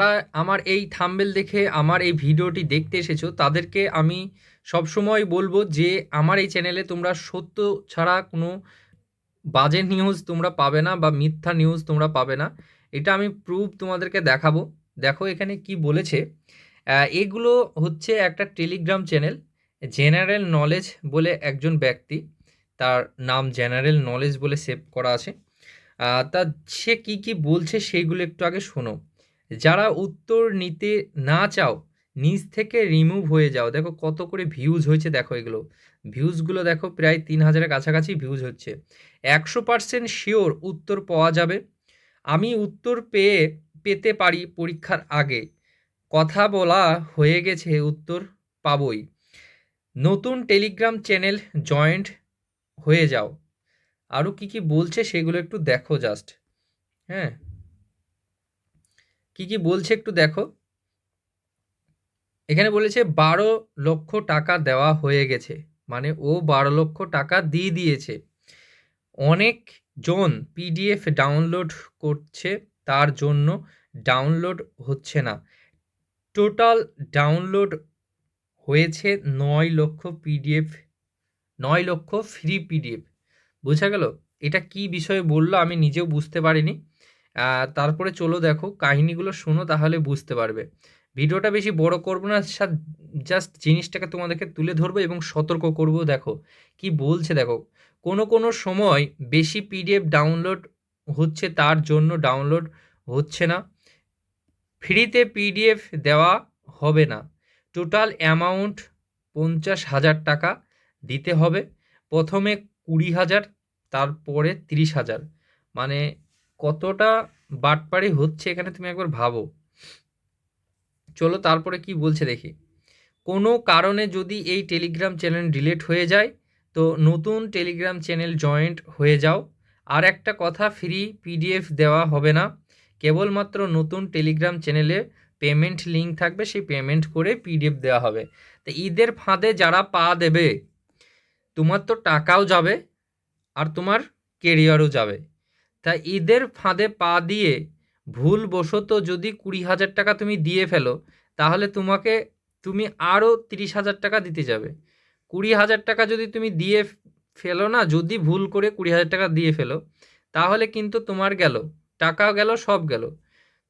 যারা আমার এই থাম্বেল দেখে আমার এই ভিডিওটি দেখতে এসেছ, তাদেরকে আমি সবসময় বলব যে আমার এই চ্যানেলে তোমরা সত্য ছাড়া কোনো বাজে নিউজ তোমরা পাবে না বা মিথ্যা নিউজ তোমরা পাবে না। এটা আমি প্রুফ তোমাদেরকে দেখাবো। দেখো এখানে কি বলেছে। এগুলো হচ্ছে একটা টেলিগ্রাম চ্যানেল জেনারেল নলেজ বলে একজন ব্যক্তি, তার নাম জেনারেল নলেজ বলে সেভ করা আছে। তা সে কি কি বলছে সেইগুলো একটু আগে শোনো। যারা উত্তর নিতে না চাও নিজ থেকে রিমুভ হয়ে যাও। দেখো কত করে ভিউজ হয়েছে, দেখো এগুলো। ভিউজগুলো দেখো প্রায় তিন হাজারের কাছাকাছি ভিউজ হচ্ছে। একশো পার্সেন্ট শিওর উত্তর পাওয়া যাবে। আমি উত্তর পেয়ে, পেতে পারি পরীক্ষার আগে। কথা বলা হয়ে গেছে, উত্তর পাবই। নতুন টেলিগ্রাম চ্যানেল জয়েন্ট হয়ে যাও। আরও কি কি বলছে সেগুলো একটু দেখো জাস্ট হ্যাঁ? কি কি বলছে একটু দেখো। এখানে বলেছে, বারো লক্ষ টাকা দেওয়া হয়ে গেছে। মানে ও বারো লক্ষ টাকা দিয়ে দিয়েছে। অনেক জন পিডিএফ ডাউনলোড করছে, তার জন্য ডাউনলোড হচ্ছে না। টোটাল ডাউনলোড হয়েছে নয় লক্ষ পিডিএফ, নয় লক্ষ ফ্রি পিডিএফ। বোঝা গেল? এটা কি বিষয়ে বলল আমি নিজেও বুঝতে পারিনি। তারপরে চলো দেখো, কাহিনীগুলো শোনো তাহলে বুঝতে পারবে। ভিডিওটা বেশি বড় করব না জাস্ট জিনিসটাকে তোমাদেরকে তুলে ধরবো এবং সতর্ক করব, দেখো। কি বলছে দেখো, কোনো কোনো সময় বেশি পিডিএফ ডাউনলোড হচ্ছে তার জন্য ডাউনলোড হচ্ছে না। ফ্রিতে পিডিএফ দেওয়া হবে না। টোটাল অ্যামাউন্ট পঞ্চাশ হাজার টাকা দিতে হবে। প্রথমে কুড়ি হাজার, তারপরে তিরিশ হাজার। মানে কতটা বাটপাড়ি হচ্ছে এখানে তুমি একবার ভাবো। চলো তারপরে কি বলছে দেখি। কোনো কারণে যদি এই টেলিগ্রাম চ্যানেল ডিলিট হয়ে যায়, তো নতুন টেলিগ্রাম চ্যানেল জয়েন্ট হয়ে যাও। আর একটা কথা ফ্রি পিডিএফ দেওয়া হবে না। কেবলমাত্র নতুন টেলিগ্রাম চ্যানেলে পেমেন্ট লিঙ্ক থাকবে, সেই পেমেন্ট করে পিডিএফ দেওয়া হবে। তো ঈদের ফাঁদে যারা পা দেবে, তোমার তো টাকাও যাবে আর তোমার কেরিয়ারও যাবে। তা ঈদের ফাঁদে পা দিয়ে ভুলবশত যদি কুড়ি হাজার টাকা তুমি দিয়ে ফেলো, তাহলে তোমাকে, তুমি আরও তিরিশ হাজার টাকা দিতে যাবে। কুড়ি হাজার টাকা যদি তুমি দিয়ে ফেলো না, যদি ভুল করে কুড়ি হাজার টাকা দিয়ে ফেলো, তাহলে কিন্তু তোমার গেল টাকা গেল, সব গেল।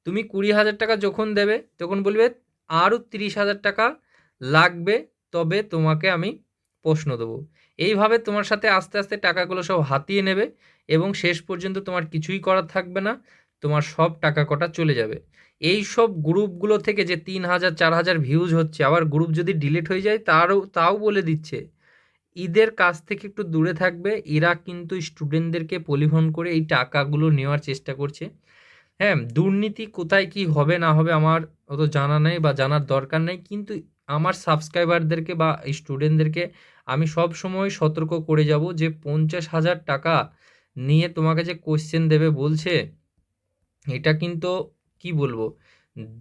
তুমি কুড়ি হাজার টাকা যখন দেবে, তখন বলবে আরও তিরিশ হাজার টাকা লাগবে, তবে তোমাকে আমি প্রশ্ন দেবো। এইভাবে তোমার সাথে আস্তে আস্তে টাকাগুলো সব হাতিয়ে নেবে এবং শেষ পর্যন্ত তোমার কিছুই করার থাকবে না, তোমার সব টাকা কটা চলে যাবে। এই সব গ্রুপগুলো থেকে যে তিন হাজার, চার হাজার ভিউজ হচ্ছে, আবার গ্রুপ যদি ডিলিট হয়ে যায়, তারও, তাও বলে দিচ্ছে। ঈদের কাছ থেকে একটু দূরে থাকবে, এরা কিন্তু স্টুডেন্টদেরকে পরিবহন করে এই টাকাগুলো নেওয়ার চেষ্টা করছে। হ্যাঁ দুর্নীতি কোথায় কি হবে না হবে আমার অত জানা নেই বা জানার দরকার নেই, কিন্তু আমার সাবস্ক্রাইবারদেরকে বা স্টুডেন্টদেরকে আমি সব সময় সতর্ক করে যাব যে পঞ্চাশ হাজার টাকা নিয়ে তোমাকে যে কোশ্চেন দেবে বলছে, এটা কিন্তু কি বলব,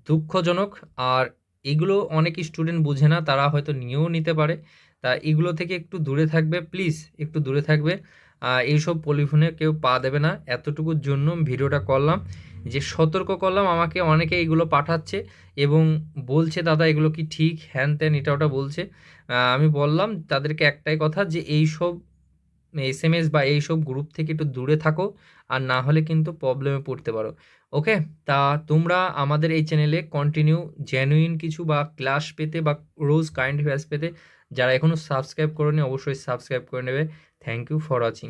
দুঃখজনক। আর এগুলো অনেক স্টুডেন্ট বুঝে না, তারা হয়তো নিয়েও নিতে পারে। তা এগুলো থেকে একটু দূরে থাকবে প্লিজ একটু দূরে থাকবে। এইসব পলিফোনে কেউ পা দেবে না। এতটুকুর জন্য ভিডিওটা করলাম। যে সতর্ক করলাম, আমাকে অনেকে এগুলো পাঠাচ্ছে এবং বলছে, দাদা, এগুলো কি ঠিক? হ্যান ত্যান, এটা ওটা বলছে। আমি বললাম, তাদেরকে একটাই কথা যে এই সব এস এম এস বা এইসব গ্রুপ থেকে একটু দূরে থাকো আর না হলে কিন্তু প্রবলেমে পড়তে পারো। ওকে? তা তোমরা আমাদের এই চ্যানেলে কন্টিনিউ জেনুইন কিছু বা ক্লাস পেতে বা রোজ কাইন্ড ক্লাস পেতে, যারা এখনও সাবস্ক্রাইব করোনি, অবশ্যই সাবস্ক্রাইব করে নেবে। Thank you for watching